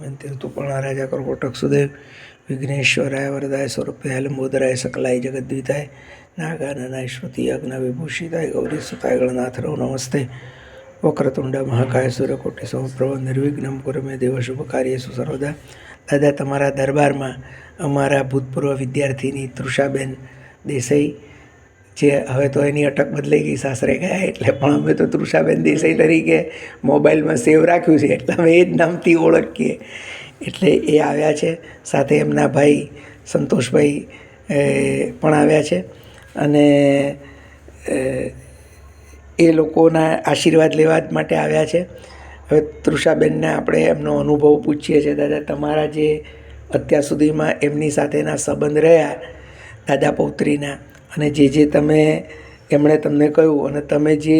તીર્થુપર્ણા રાજા કરકોટક સુદેવ વિઘ્નેશ્વરાય વરદાય સ્વરૂપે લંબોદરાય સકલાય જગદ્વિતાય નાગાનનાય શ્રુતિ યજ્ઞ વિભૂષિતાય ગૌરી સુતાય ગણનાથરો નમસ્તે વક્રતુંડ મહાકાય સૂર્યકોટી સમપ્રભ નિર્વિઘ્નમ કુરુ મે દેવ શુભ કાર્યેષુ સર્વદા દાદા તમારા દરબારમાં અમારા ભૂતપૂર્વ વિદ્યાર્થીની તૃષાબેન દેસાઈ જે હવે તો એની અટક બદલાઈ ગઈ સાસરે. ગયા એટલે પણ અમે તો તૃષાબેન દેસાઈ તરીકે મોબાઈલમાં સેવ રાખ્યું છે એટલે અમે એ જ નામથી ઓળખીએ. એટલે એ આવ્યા છે સાથે એમના ભાઈ સંતોષભાઈ પણ આવ્યા છે. અને એ, લોકોના આશીર્વાદ લેવા માટે આવ્યા છે. હવે તૃષાબેનને આપણે એમનો અનુભવ પૂછીએ છીએ. દાદા તમારા જે અત્યાર સુધીમાં એમની સાથેના સંબંધ રહ્યા દાદા પૌત્રીના અને જે જે તમે એમણે તમને કહ્યું અને તમે જે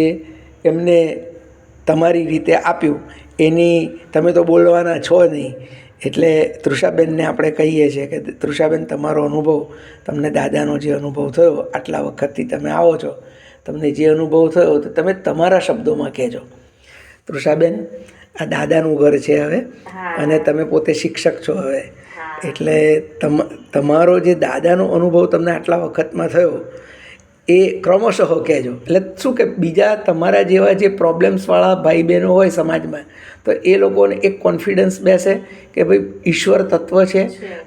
એમને તમારી રીતે આપ્યું એની તમે તો બોલવાના છો નહીં. એટલે તૃષાબેનને આપણે કહીએ છીએ કે તૃષાબેન તમારો અનુભવ તમને દાદાનો જે અનુભવ થયો આટલા વખતથી તમે આવો છો તમને જે અનુભવ થયો તો તમે તમારા શબ્દોમાં કહેજો. તૃષાબેન આ દાદાનું ઘર છે હવે અને તમે પોતે શિક્ષક છો હવે. એટલે તમ તમારો જે દાદાનો અનુભવ તમને આટલા વખતમાં થયો એ ક્રમશઃ કહેજો. એટલે શું કે બીજા તમારા જેવા જે પ્રોબ્લેમ્સવાળા ભાઈ બહેનો હોય સમાજમાં તો એ લોકોને એક કોન્ફિડન્સ બેસે કે ભાઈ ઈશ્વર તત્વ છે.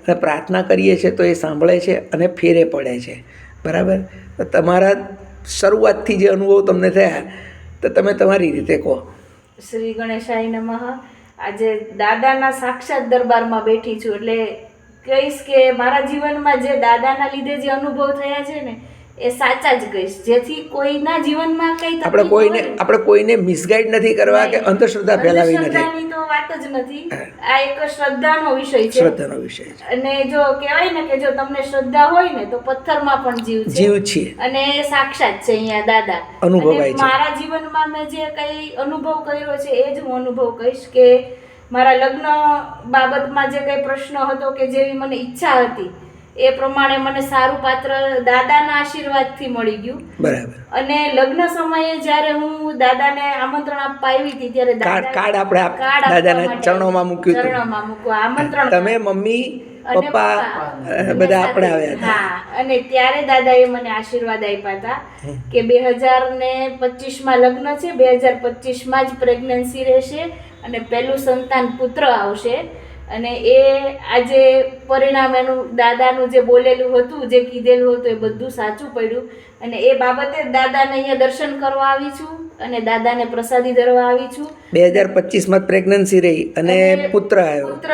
અને પ્રાર્થના કરીએ છીએ તો એ સાંભળે છે અને ફેરે પડે છે. બરાબર? તો તમારા શરૂઆતથી જે અનુભવ તમને થયા તો તમે તમારી રીતે કહો. શ્રી ગણેશાય નમઃ. આજે દાદાના સાક્ષાત દરબારમાં બેઠી છું. એટલે કહીશ કે મારા જીવનમાં જે દાદાના લીધે જે અનુભવ થયા છે ને એ સાચા જ કહીશ. જેથી કોઈના જીવનમાં કઈ આપણે કોઈને આપણે કોઈને મિસગાઈડ નથી કરવા કે અંધશ્રદ્ધા ફેલાવી નથી. તો વાત જ નથી. આ એક શ્રદ્ધાનો વિષય છે. શ્રદ્ધાનો વિષય છે. અને જો કહેવાય ને કે જો તમને શ્રદ્ધા હોય ને તો પથ્થરમાં પણ જીવ છે. જીવ છે. અને સાક્ષાત છે અહીંયા દાદા. અનુભવાય છે. મારા જીવનમાં મેં જે કઈ અનુભવ કર્યો છે એ જ હું અનુભવ કહીશ કે મારા લગ્ન બાબતમાં જે કઈ પ્રશ્ન હતો કે જેવી મને ઈચ્છા હતી એ પ્રમાણે મને સારું પાત્ર દાદાના આશીર્વાદથી મળી ગયું. બરાબર. અને લગ્ન સમયે જ્યારે હું દાદાને આમંત્રણ આપવા આવી હતી ત્યારે કાર્ડ- આપણે દાદાના ચરણોમાં મૂક્યું ચરણોમાં મૂકવા આમંત્રણ તમે મમ્મી પપ્પા. બધા આપણે આવ્યા હતા. અને ત્યારે દાદાએ મને આશીર્વાદ આપ્યા હતા કે બે હજાર ને પચીસમાં લગ્ન છે બે હજાર પચીસમાં જ પ્રેગ્નન્સી રહેશે અને પહેલું સંતાન પુત્ર આવશે. અને એ આજે પરિણામ એનું દાદાનું જે બોલેલું હતું જે કીધેલું હતું એ બધું સાચું પડ્યું. અને એ બાબતે દાદાને અહીંયા દર્શન કરવા આવી છું અને દાદાને પ્રસાદી ધરવા આવી છું. બે હજાર પચીસમાં પ્રેગ્નન્સી રહી અને પુત્ર આવ્યો. પુત્ર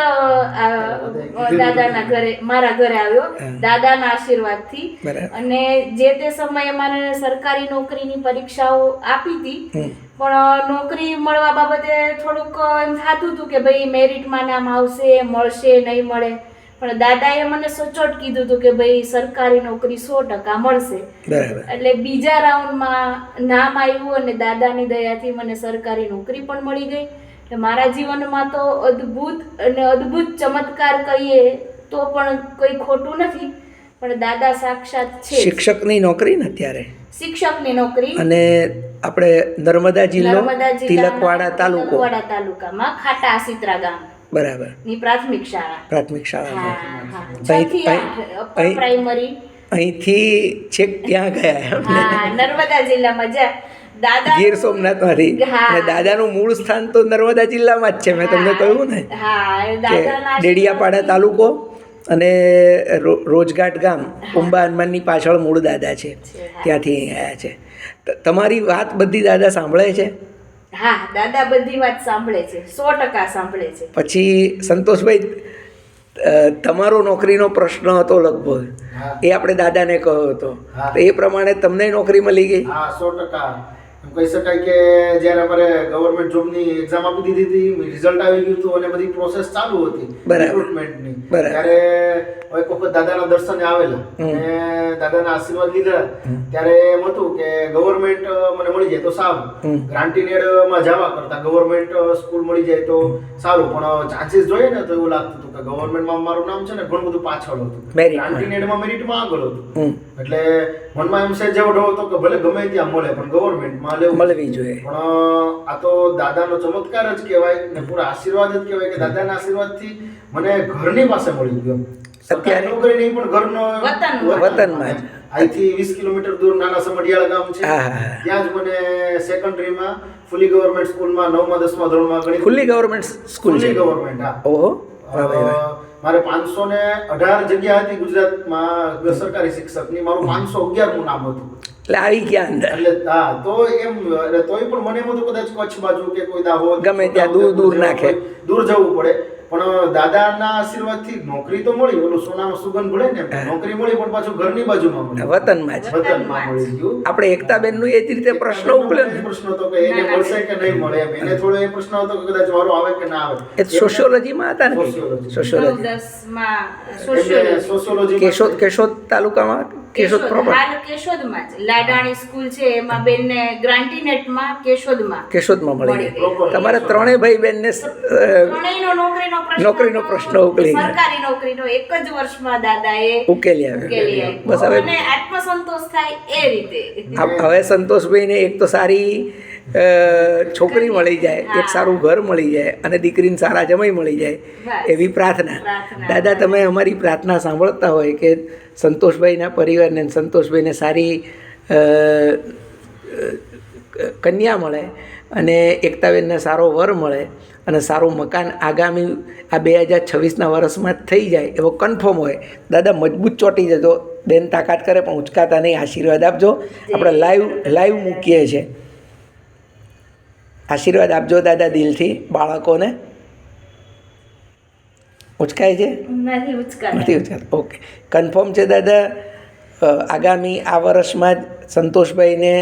દાદાના ઘરે મારા ઘરે આવ્યો દાદાના આશીર્વાદથી. અને જે તે સમયે મારે સરકારી નોકરીની પરીક્ષાઓ આપી હતી. પણ નોકરી મળવા બાબતે થોડુંક એમ થતું હતું કે ભાઈ મેરિટમાં નામ આવશે મળશે નહીં મળે. પણ દાદાએ મને સચોટ કીધું હતું કે ભાઈ સરકારી નોકરી સો ટકા મળશે. એટલે બીજા રાઉન્ડમાં નામ આવ્યું અને દાદાની દયાથી મને સરકારી નોકરી પણ મળી ગઈ. એટલે મારા જીવનમાં તો અદ્ભુત અને અદ્ભુત ચમત્કાર કહીએ તો પણ કોઈ ખોટું નથી. પણ દાદા સાક્ષાત છે. શિક્ષકની નોકરી ને અત્યારે? શિક્ષકની નોકરી. અને આપણે નર્મદા જિલ્લો તિલકવાડા તાલુકો. તાલુકામાં ખાટા આસિત્રા ગામ. બરાબર. ની પ્રાથમિક શાળા. પ્રાથમિક શાળા પ્રાઇમરી અહીંથી છેક ત્યાં ગયા નર્મદા જિલ્લામાં જ્યાં દાદા ગીર સોમનાથમાંથી હા. અને દાદાનું મૂળ સ્થાન તો નર્મદા જિલ્લામાં જ છે મેં તમને કહ્યું ને. કે ડેડિયાપાડા તાલુકો અને રો- રોજઘાટ ગામ કુંભા હનુમાનની પાછળ મૂળ દાદા છે. ત્યાંથી અહીં આવ્યા છે. તમારી વાત બધી દાદા સાંભળે છે? હા દાદા બધી વાત સાંભળે છે. સો ટકા સાંભળે છે. પછી સંતોષભાઈ તમારો નોકરીનો પ્રશ્ન હતો લગભગ. એ આપણે દાદાને કહ્યો હતો. તો એ પ્રમાણે તમને નોકરી મળી ગઈ? હા સો ટકા. કહી શકાય કે જ્યારે અમારે ગવર્મેન્ટ જોબની એક્ઝામ આપી દીધી હતી રિઝલ્ટ આવી ગયું હતું અને બધી પ્રોસેસ ચાલુ હતી. રિક્રુટમેન્ટની ત્યારે એક વખત દાદાના દર્શને આવેલા. અને દાદાના આશીર્વાદ લીધા. ત્યારે એમ હતું કે ગવર્મેન્ટ મને મળી જાય તો સારું. સારું ગ્રાન્ટીનેડમાં જવા કરતા ગવર્મેન્ટ સ્કૂલ મળી જાય તો સારું. પણ ચાન્સીસ જોઈએ ને તો એવું લાગતું હતું કે ગવર્મેન્ટમાં મારું નામ છે ને ઘણું બધું પાછળ હતું. ગ્રાન્ટીનેડમાં. ગ્રાન્ટીનેડમાં મેરિટમાં આગળ હતું. એટલે મનમાં એમ છે જેવો ડો હતો કે ભલે ગમે ત્યાં મળે પણ ગવર્મેન્ટમાં મળવી જોઈએ. પણ આ તો દાદાનો ચમત્કાર જ કહેવાય ને પૂરા આશીર્વાદ જ કહેવાય કે દાદાના આશીર્વાદથી મને ઘરની પાસે મળી ગયો. અત્યારે- નોકરી નહીં પણ ઘરનો વતનમાં. જ. અહીંથી વીસ કિલોમીટર દૂર નાના સમઢિયાળા ગામ છે. ત્યાં જ મને સેકન્ડરીમાં ફુલી ગવર્મેન્ટ સ્કૂલમાં નવમા દસમા ધોરણમાં ગણિત ખુલ્લી ગવર્મેન્ટ સ્કૂલ છે? ગવર્મેન્ટ હા. ઓહો. મારે પાંચસો ને અઢાર જગ્યા હતી ગુજરાતમાં સરકારી શિક્ષકની. મારું પાંચસો અગિયારમું નામ હતું. એટલે આવી ગયા અંદર. એટલે હા તો એમ એટલે તોય પણ મને એમ હતું કદાચ કચ્છ બાજુ કે કોઈ દાહોદ ગમે ત્યાં દૂર દૂર નાખે. દૂર જવું પડે. પણ દાદાના આશીર્વાદથી નોકરી તો મળી ઓલું સોનામાં સુગંધ ભળે ને નોકરી મળી પણ પાછું ઘરની બાજુમાં મળી. વતનમાં જ. વતનમાં મળી ગયું. આપણે એકતાબેનનું એ જ રીતે પ્રશ્ન ઉપલ્યો પ્રશ્ન હતો કે એને મળશે કે નહીં મળે એમ. એને થોડો એ પ્રશ્ન હતો કે કદાચ વારો આવે કે ના આવે. એ સોશિયોલોજીમાં હતા ને સોશિયોલોજી સોશિયોલોજી કેશોદ કેશોદ તાલુકામાં કેશોદ પ્રોપર હાલ કેશોદમાં જ. લાડાણી સ્કૂલ છે એમાં બેનને ગ્રાન્ટીનેટમાં કેશોદમાં કેશોદમાં મળી ગઈ. તમારે ત્રણેય ભાઈ બેનને ત્રણેયનો નોકરીનો પ્રશ્ન નોકરીનો પ્રશ્ન ઉકેલી સરકારી નોકરીનો એક જ વર્ષમાં દાદાએ ઉકેલી આવ્યો. બસ હવે આત્મસંતોષ થાય એ રીતે. હવે સંતોષભાઈને એક તો સારી છોકરી મળી જાય એક સારું ઘર મળી જાય અને દીકરીને સારા જમાઈ મળી જાય એવી પ્રાર્થના. દાદા તમે અમારી પ્રાર્થના સાંભળતા હોય કે સંતોષભાઈના પરિવારને સંતોષભાઈને સારી કન્યા મળે અને એકતાબેનને સારો વર મળે અને સારું મકાન આગામી આ બે હજાર છવ્વીસના વર્ષમાં જ થઈ જાય એવો કન્ફર્મ હોય. દાદા મજબૂત ચોંટી જજો. બેન તાકાત કરે પણ ઉચકાતા નહીં. આશીર્વાદ આપજો. આપણે લાઈવ લાઈવ મૂકીએ છીએ. આશીર્વાદ આપજો દાદા દિલથી બાળકોને. ઉચકાય છે? નથી ઉચકાય ઓકે કન્ફર્મ છે દાદા આગામી આ વર્ષમાં જ સંતોષભાઈને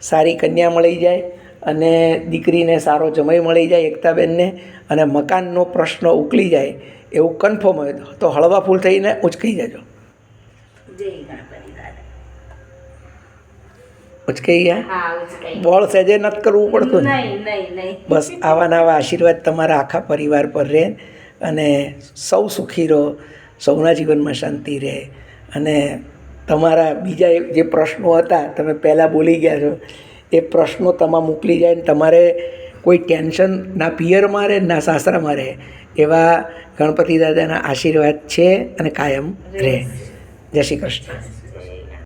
સારી કન્યા મળી જાય અને દીકરીને સારો જમાઈ મળી જાય એકતાબેનને અને મકાનનો પ્રશ્ન ઉકલી જાય એવું કન્ફર્મ હોય તો- હળવા ફૂલ થઈને ઉચકી જજો. જય ઉચકાઈ ગયા? બોળ સહેજે નથી કરવું પડતું ને. બસ આવા નવા આશીર્વાદ તમારા આખા પરિવાર પર રહે અને સૌ સુખી રહો સૌના જીવનમાં શાંતિ રહે. અને તમારા બીજા જે પ્રશ્નો હતા તમે પહેલાં બોલી ગયા છો એ પ્રશ્નો તમામ મોકલી જાય ને તમારે કોઈ ટેન્શન ના પિયરમાં રહે ના સાસરામાં રહે એવા ગણપતિ દાદાના આશીર્વાદ છે અને કાયમ રહે. જય શ્રી કૃષ્ણ.